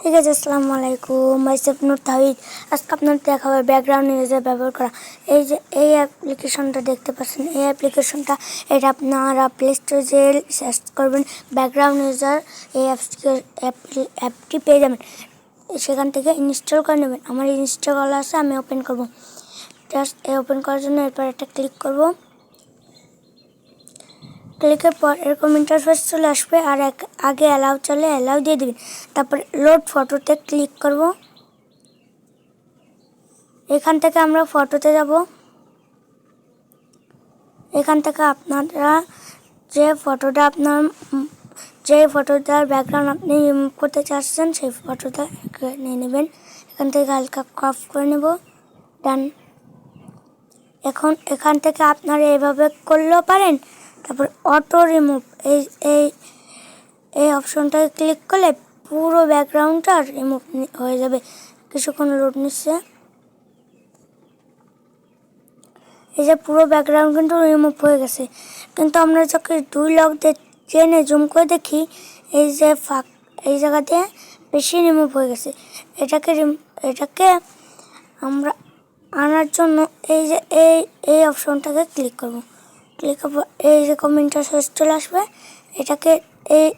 ঠিক আছে, আসসালামু আলাইকুম। মাইসেফ নুর তাহিদ। আজকে আপনার দেখাবে ব্যাকগ্রাউন্ড ইউজার ব্যবহার করা। এই যে, এই অ্যাপ্লিকেশনটা দেখতে পাচ্ছেন। এই অ্যাপ্লিকেশনটা এটা আপনারা প্লে স্টোরে যে সার্চ করবেন। ব্যাকগ্রাউন্ড ইউজার এই অ্যাপটি পেয়ে যাবেন। সেখান থেকে ইনস্টল করে নেবেন। আমার ইনস্টল করা আছে, আমি ওপেন করব। জাস্ট এই ওপেন করার জন্য এরপর একটা ক্লিক করব। ক্লিকের পর এরকম ইন্টারফেস চলে আসবে আর এক, আগে অ্যালাউ চলে অ্যালাউ দিয়ে দিবেন তারপর লোড ফটোতে ক্লিক করব। এখান থেকে আমরা ফটোতে যাব। এখান থেকে আপনারা যে ফটোটা আপনার, যে ফটোটার ব্যাকগ্রাউন্ড আপনি রিমুভ করতে চাচ্ছেন, সেই ফটোটা নিয়ে নেবেন। এখান থেকে হালকা ক্রপ করে নেব। ডান এখন এখান থেকে আপনারা এভাবে করলেও পারেন। তারপর অটো রিমুভ এই এই এই অপশনটাকে ক্লিক করলে পুরো ব্যাকগ্রাউন্ডটা রিমুভ হয়ে যাবে। কিছুক্ষণ লোড নিচ্ছে। এই যে পুরো ব্যাকগ্রাউন্ড কিন্তু রিমুভ হয়ে গেছে। কিন্তু আমরা যখন দুই লক চেনে জুম করে দেখি, এই যে ফাঁক, এই জায়গাতে বেশি রিমুভ হয়ে গেছে। এটাকে এটাকে আমরা আনার জন্য এই যে, এই এই অপশনটাকে ক্লিক করব। এই যে কমেন্টার শেষ চলে আসবে, এটাকে এই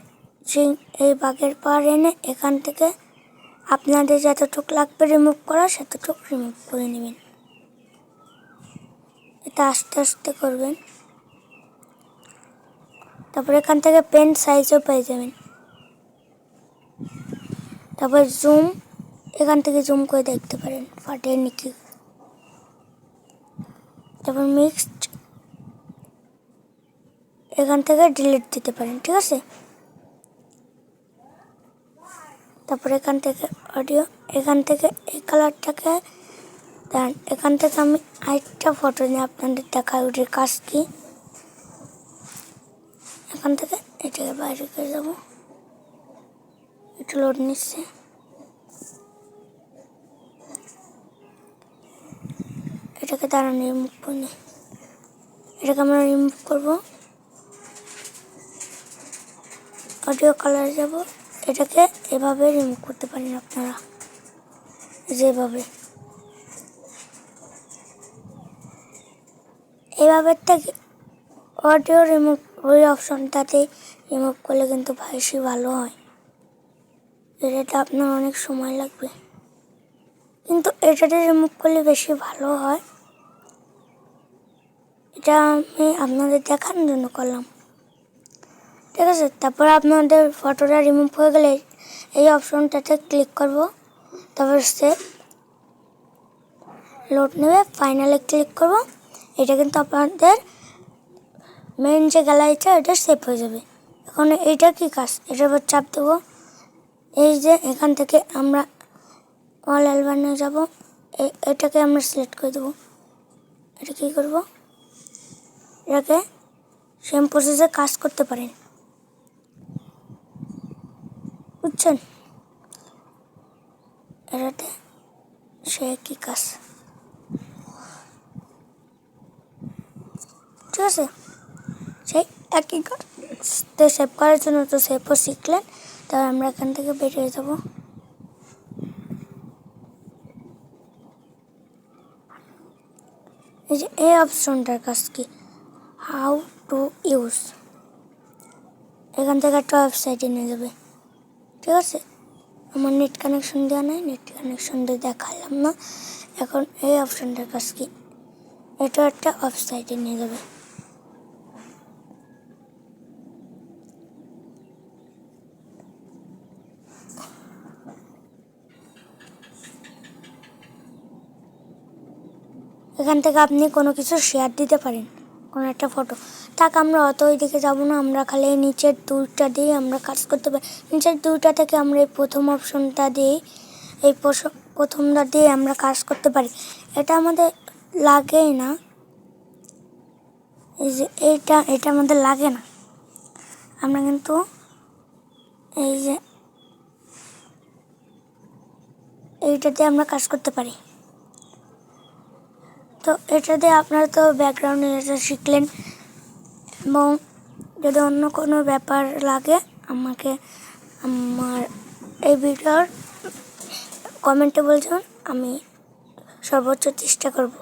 এই বাঘের পার এনে এখান থেকে আপনাদের যতটুকু লাগবে রিমুভ করা, সেতটুকু রিমুভ করে নেবেন। এটা আস্তে আস্তে করবেন। তারপর এখান থেকে পেন সাইজও পেয়ে যাবেন। তারপর জুম এখান থেকে জুম করে দেখতে পারেন ফাটে নাকি। তারপর মিক্সড এখান থেকে ডিলিট দিতে পারেন, ঠিক আছে? তারপর এখান থেকে অডিও এখান থেকে এই কালারটাকে দেন। এখান থেকে আমি আরেকটা ফটো নিয়ে আপনাদের দেখাই, ওটির কাজ কি? এখান থেকে এটাকে বাইরে করে যাব একটু লোড নিচ্ছে। এটাকে দাঁড়ানো রিমুভ করি এটাকে আমরা রিমুভ করব। অডিও কালার যাব। এটাকে এভাবে রিমুভ করতে পারেন আপনারা। যেভাবে। এভাবে থেকে অডিও রিমুভ ওই অপশনটাতে রিমুভ করলে কিন্তু বেশি ভালো হয়। এটা আপনার অনেক সময় লাগবে। কিন্তু এটাতে রিমুভ করলে বেশি ভালো হয়। এটা আমি আপনাদের দেখানোর জন্য করলাম। ঠিক আছে, তারপর আপনাদের ফটোটা রিমুভ হয়ে গেলে এই অপশনটাতে ক্লিক করব। তারপর সে লোড নেবে ফাইনালে ক্লিক করব। এটা কিন্তু আপনাদের মেন যে গ্যালারিটা এটা সেভ হয়ে যাবে। এখন এইটা কি কাজ? এটার উপর চাপ দেবো। এই যে এখান থেকে আমরা অল অ্যালবামে যাব। এটাকে আমরা সিলেক্ট করে দেবো। এটা কী করব? এটাকে সেম প্রসেসে কাজ করতে পারেন। বুঝছেন এটাতে সে কি কাজ? ঠিক আছে। সেই একই কাজ। তো সেভ করার জন্য তো সেভও শিখলেন। তাহলে আমরা এখান থেকে বেরিয়ে যাব। এই যে, এই অপশনটার কাজ কি? হাউ টু ইউজ এখান থেকে একটা ওয়েবসাইটে নিয়ে যাবে। ঠিক আছে? আমার নেট কানেকশন দেওয়া নাই নেট কানেকশন দিয়ে দেখালাম না। এখন এই অপশানটার কাজ কি? এটা একটা ওয়েবসাইটে নিয়ে যাবে। এখান থেকে আপনি কোনো কিছু শেয়ার দিতে পারেন। কোনো একটা ফটো থাক, আমরা অত ওই দিকে যাব না, আমরা খালি নিচের দুইটা দিয়ে আমরা কাজ করতে পারি। নিচের দুইটা থেকে আমরা এই প্রথম অপশনটা দিয়ে, এই প্রথমটা দিয়ে আমরা কাজ করতে পারি। এটা আমাদের লাগেই না। এই যে এইটা, এটা আমাদের লাগে না। আমরা কিন্তু এই যে, এইটা দিয়ে আমরা কাজ করতে পারি। তো এটা দিয়ে আপনারা তো ব্যাকগ্রাউন্ড এটা শিখলেন এবং যদি অন্য কোনো ব্যাপার লাগে আমাকে আমার এই ভিডিওর কমেন্টে বলছেন, আমি সর্বোচ্চ চেষ্টা করব।